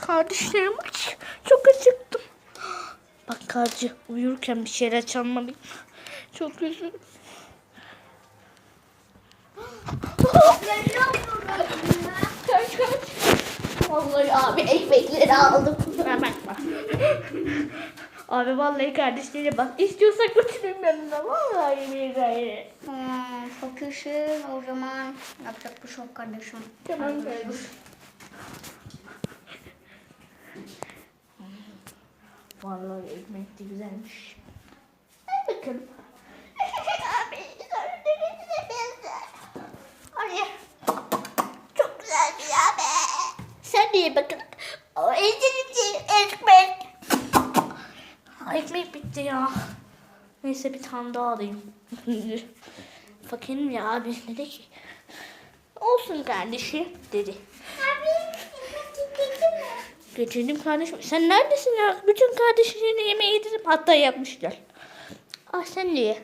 Kardeşlerim aç. Çok acıktım. Bak kardeşim uyurken bir şeyler çalmalıyım. Çok üzüldüm. Kaç kaç. Vallahi abi ekmekleri aldım. Ben bakma. Abi vallahi kardeşlere bak. İstiyorsak götüreyim yanına. Vallahi billahi. Hmm, fakirsin o zaman yapacak bir şey yok kardeşim. Tamam kardeşim. Vallahi ekmek de güzelmiş. Hadi bakalım. Abi ne benzer. Ay. Çok güzel bir ya be. Sen de ye bakalım. O ezildi ekmek. Ekmek bitti ya. Neyse bir tane daha alayım. Fakirim ya abi dedi ki. Olsun kardeşim dedi. Getirdim kardeşim. Sen neredesin ya? Bütün kardeşlerini yemeği yedirdim. Hatta yapmışlar. Ah sen de ye.